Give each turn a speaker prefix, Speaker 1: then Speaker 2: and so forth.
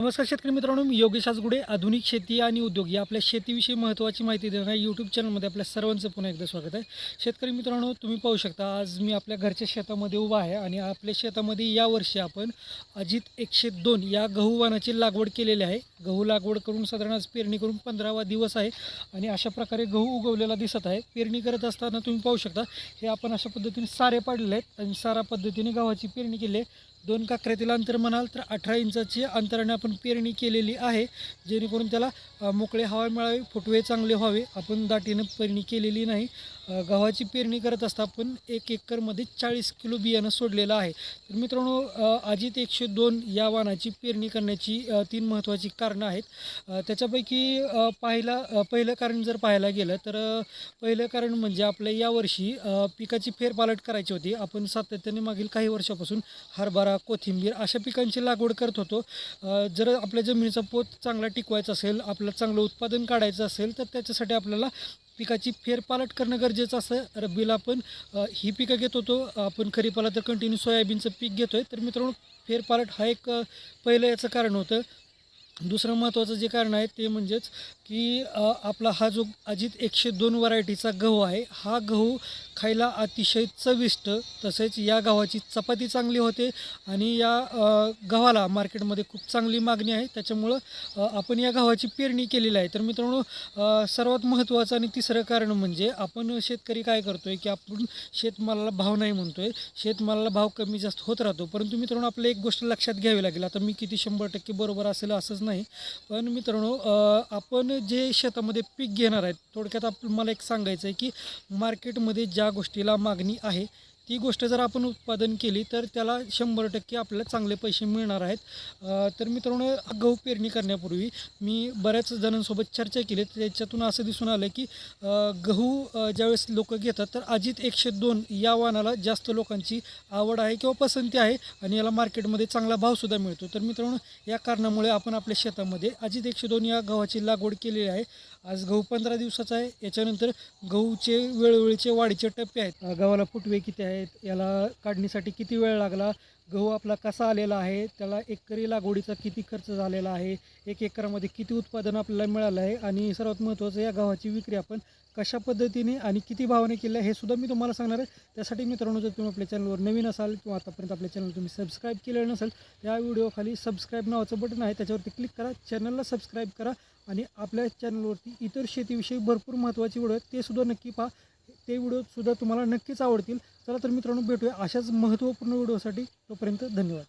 Speaker 1: नमस्कार शेतकरी मित्रांनो मी योगेश आजगुडे आधुनिक शेती आणि उद्योग या आपल्या शेतीविषयी महत्त्वाची माहिती देणाऱ्या यूट्यूब चॅनलमध्ये आपल्या सर्वांचं पुन्हा एकदा स्वागत आहे. शेतकरी मित्रांनो तुम्ही पाहू शकता आज मी आपल्या घरच्या शेतामध्ये उभा आहे आणि आपल्या शेतामध्ये यावर्षी आपण अजित एकशे दोन या गहू वाणाची लागवड केलेली आहे. गहू लागवड करून साधारण आज पेरणी करून पंधरावा दिवस आहे आणि अशा प्रकारे गहू उगवलेला दिसत आहे. पेरणी करत असताना तुम्ही पाहू शकता हे आपण अशा पद्धतीने सारे पाडलेले आहेत आणि सारा पद्धतीने गव्हाची पेरणी केली आहे. दोन काकऱ्यातील अंतर म्हणाल तर अठरा इंचाची अंतराने आपण पेरणी केलेली आहे. जेणेकरून त्याला मोकळे हवा मिळावे फुटवे चांगले व्हावे. आपण दाटीनं पेरणी केलेली नाही. गव्हाची पेरणी करत असता आपण एक एकरमध्ये चाळीस किलो बियाणं सोडलेलं आहे. तर मित्रांनो अजित एकशे दोन या वाणाची पेरणी करण्याची तीन महत्त्वाची कारणं आहेत. त्याच्यापैकी पाहिला पहिलं कारण जर पाहायला गेलं तर पहिलं कारण म्हणजे आपल्या यावर्षी पिकाची फेरपालट करायची होती. आपण सातत्याने मागील काही वर्षापासून हरभरा कोथिंबीर अशा पिकांची लागवड करत होतो. जर आपल्या जमिनीचा पोत चांगला टिकवायचा असेल आपलं चांगलं उत्पादन काढायचं असेल तर त्याच्यासाठी आपल्याला पिकाची फेरपालट करणं गरजेचं असतं. रब्बीला आपण ही पिकं घेत होतो. आपण खरीपाला तर कंटिन्यू सोयाबीनचं पीक घेतो आहे तर मित्रांनो फेरपालट हा एक पहिलं याचं कारण होतं. दुसरं महत्त्वाचं जे कारण आहे ते म्हणजेच की आपला हा जो अजित एकशे दोन व्हरायटीचा गहू आहे हा गहू खायला अतिशय चविष्ट. तसेच या गव्हाची चपाती चांगली होते आणि या गव्हाला मार्केटमध्ये खूप चांगली मागणी आहे. त्याच्यामुळं आपण या गव्हाची पेरणी केलेली आहे. तर मित्रांनो सर्वात महत्त्वाचं आणि तिसरं कारण म्हणजे आपण शेतकरी काय करतो आहे की आपण शेतमालाला भाव नाही म्हणतो आहे शेतमालाला भाव कमी जास्त होत राहतो. परंतु मित्रांनो आपल्याला एक गोष्ट लक्षात घ्यावी लागेल. आता मी किती शंभर टक्के बरोबर असेल असंच नाही नाही. पण मित्रांनो आपण जे शेतामध्ये पीक घेणार आहेत थोडक्यात आप मला एक सांगायचं आहे की मार्केटमध्ये ज्या गोष्टीला मागणी आहे ती गोष्ट जर आपण उत्पादन केली तर त्याला शंभर टक्के आपल्याला चांगले पैसे मिळणार आहेत. तर मित्रांनो गहू पेरणी करण्यापूर्वी मी बऱ्याच जणांसोबत चर्चा केली. त्याच्यातून असं दिसून आलं की गहू ज्यावेळेस लोक घेतात तर अजित एकशे दोन या वाहनाला जास्त लोकांची आवड आहे किंवा पसंती आहे आणि याला मार्केटमध्ये चांगला भावसुद्धा मिळतो. तर मित्रांनो या कारणामुळे आपण आपल्या शेतामध्ये अजित एकशे दोन या गव्हाची लागवड केलेली आहे. आज गहू पंधरा दिवसाचा आहे. याच्यानंतर गहूचे वेळोवेळीचे वाढीचे टप्पे आहेत. गव्हाला फुटवे किती आहे? आहेत याला काढणीसाठी किती वेळ लागला गहू आपला कसा आलेला आहे त्याला एकरी लागवडीचा किती खर्च झालेला आहे एक एकरामध्ये किती उत्पादन आपल्याला मिळालं आहे आणि सर्वात महत्त्वाचं या गव्हाची विक्री आपण कशा पद्धतीने आणि किती भावाने केलं आहे हे सुद्धा मी तुम्हाला सांगणार आहे. त्यासाठी मित्रांनो जर तुम्ही आपल्या चॅनलवर नवीन असाल किंवा आतापर्यंत आपल्या चॅनल तुम्ही सबस्क्राईब केलेलं नसेल या व्हिडिओखाली सबस्क्राईब नावाचं बटन आहे त्याच्यावरती क्लिक करा चॅनलला सबस्क्राईब करा आणि आपल्या चॅनलवरती इतर शेतीविषयी भरपूर महत्त्वाचे व्हिडिओ आहेत ते सुद्धा नक्की पहा. ते व्हिडिओसुद्धा तुम्हाला नक्कीच आवडतील. चला तर मित्रांनो भेटूया अशाच महत्त्वपूर्ण व्हिडिओसाठी. तोपर्यंत धन्यवाद.